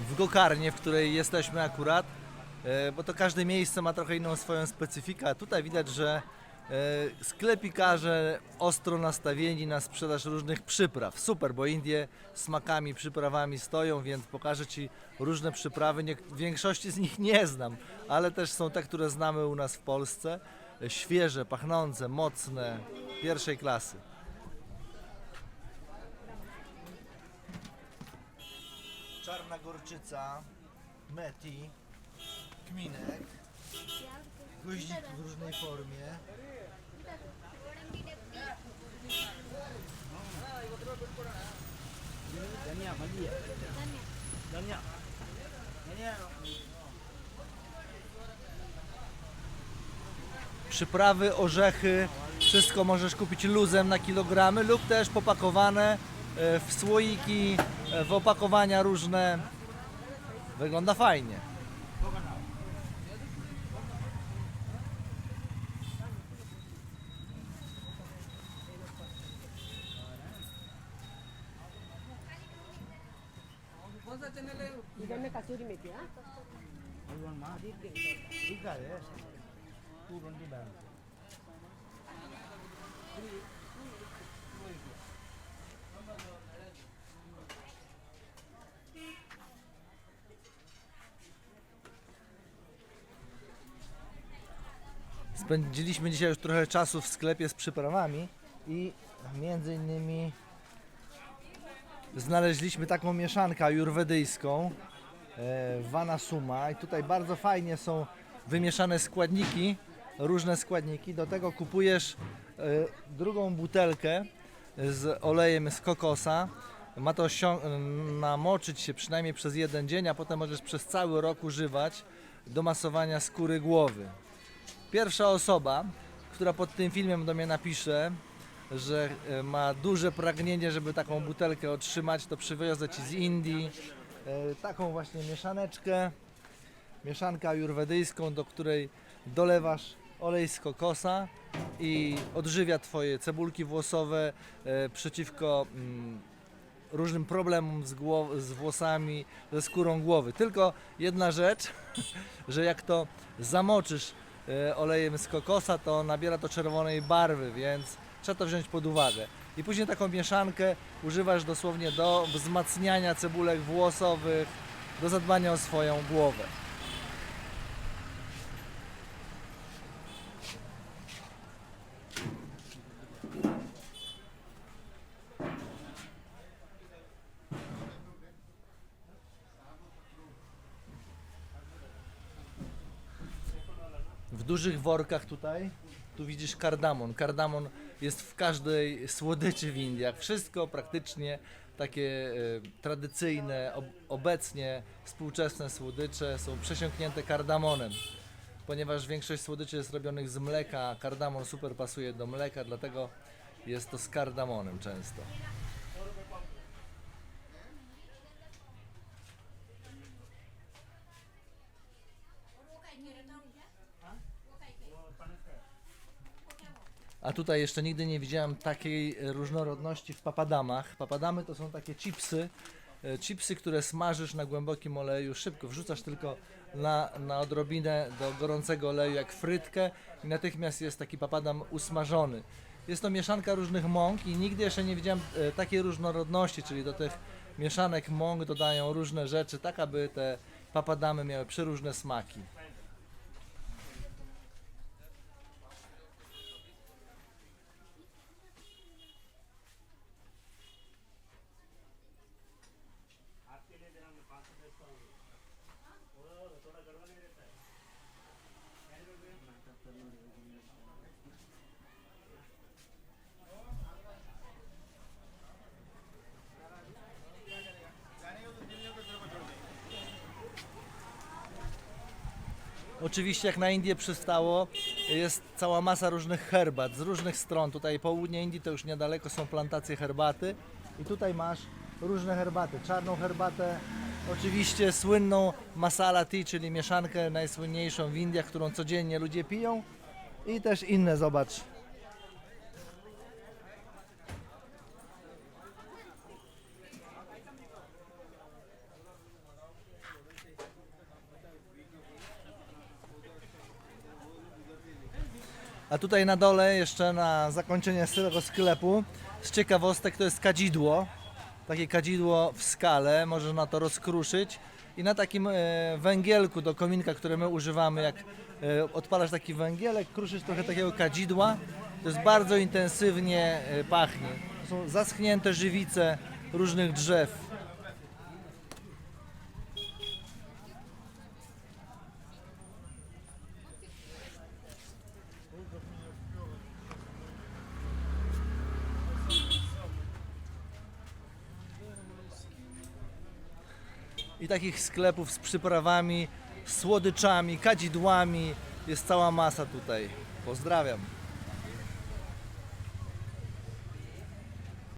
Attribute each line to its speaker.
Speaker 1: w Gokarnie, w której jesteśmy akurat, e, bo to każde miejsce ma trochę inną swoją specyfikę. Tutaj widać, że e, sklepikarze ostro nastawieni na sprzedaż różnych przypraw. Super, bo Indie smakami, przyprawami stoją, więc pokażę Ci różne przyprawy. Nie, większości z nich nie znam, ale też są te, które znamy u nas w Polsce. E, Świeże, pachnące, mocne, pierwszej klasy. Gorczyca, meti, kminek, goździk w różnej formie. Przyprawy, orzechy, wszystko możesz kupić luzem na kilogramy lub też popakowane e, w słoiki, e, w opakowania różne. Wygląda fajnie.
Speaker 2: ಇದನ್ನೇ ಕಸೂರಿ ಮೇಥಿ ಹಾ?
Speaker 1: Spędziliśmy dzisiaj już trochę czasu w sklepie z przyprawami i między innymi znaleźliśmy taką mieszankę ajurwedyjską e, Vana Suma i tutaj bardzo fajnie są wymieszane składniki, różne składniki. Do tego kupujesz e, drugą butelkę z olejem z kokosa. Ma to namoczyć się przynajmniej przez jeden dzień, a potem możesz przez cały rok używać do masowania skóry głowy. Pierwsza osoba, która pod tym filmem do mnie napisze, że e, ma duże pragnienie, żeby taką butelkę otrzymać, to przywiozę Ci z Indii e, taką właśnie mieszaneczkę, mieszankę ajurwedyjską, do której dolewasz olej z kokosa i odżywia Twoje cebulki włosowe e, przeciwko mm, różnym problemom z, z włosami, ze skórą głowy. Tylko jedna rzecz, że jak to zamoczysz olejem z kokosa, to nabiera to czerwonej barwy, więc trzeba to wziąć pod uwagę. I później taką mieszankę używasz dosłownie do wzmacniania cebulek włosowych, do zadbania o swoją głowę. Dużych workach tutaj. Tu widzisz kardamon. Kardamon jest w każdej słodyczy w Indiach. Wszystko praktycznie takie e, tradycyjne, ob, obecnie współczesne słodycze są przesiąknięte kardamonem. Ponieważ większość słodyczy jest robionych z mleka, kardamon super pasuje do mleka, dlatego jest to z kardamonem często. A tutaj jeszcze nigdy nie widziałem takiej różnorodności w papadamach. Papadamy to są takie chipsy, e, chipsy, które smażysz na głębokim oleju, szybko wrzucasz tylko na, na odrobinę do gorącego oleju jak frytkę i natychmiast jest taki papadam usmażony. Jest to mieszanka różnych mąk i nigdy jeszcze nie widziałem e, takiej różnorodności, czyli do tych mieszanek mąk dodają różne rzeczy, tak aby te papadamy miały przeróżne smaki. Oczywiście jak na Indię przystało, jest cała masa różnych herbat z różnych stron. Tutaj południe Indii to już niedaleko są plantacje herbaty i tutaj masz różne herbaty. Czarną herbatę, Oczywiście słynną masala tea, czyli mieszankę najsłynniejszą w Indiach, którą codziennie ludzie piją. I też inne, zobacz. A tutaj na dole jeszcze na zakończenie tego sklepu z ciekawostek to jest kadzidło, takie kadzidło w skale, można to rozkruszyć i na takim e, węgielku do kominka, które my używamy, jak e, odpalasz taki węgielek, kruszysz trochę takiego kadzidła, to jest bardzo intensywnie e, pachnie. To są zaschnięte żywice różnych drzew. I takich sklepów z przyprawami, słodyczami, kadzidłami jest cała masa tutaj. Pozdrawiam.